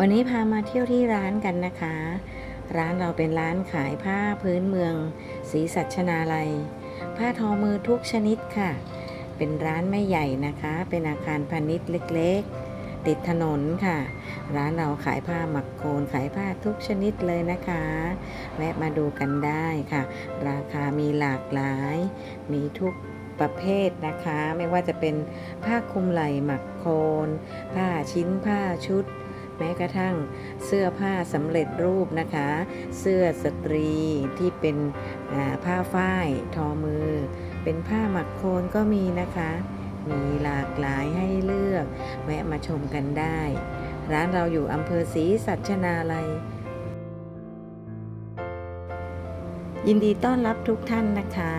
วันนี้พามาเที่ยวที่ร้านกันนะคะ ร้านเราเป็นร้านขายผ้าพื้นเมืองศรีสัชนาลัย ผ้าทอมือทุกชนิดค่ะ เป็นร้านไม่ใหญ่นะคะ เป็นอาคารพาณิชย์เล็กๆ ติดถนนค่ะ ร้านเราขายผ้าหมักโคนขายผ้าทุกชนิดเลยนะคะ แวะมาดูกันได้ค่ะ ราคามีหลากหลาย มีทุกประเภทนะคะ ไม่ว่าจะเป็นผ้าคลุมไหล่หมักโคน ผ้าชิ้นผ้าชุด แม้กระทั่งเสื้อผ้าสำเร็จรูปนะคะ เสื้อสตรีที่เป็นผ้าฝ้ายทอมือ เป็นผ้าหมักโคนก็มีนะคะ มีหลากหลายให้เลือก แวะมาชมกันได้ ร้านเราอยู่อำเภอศรีสัชนาลัย ยินดีต้อนรับทุกท่านนะคะ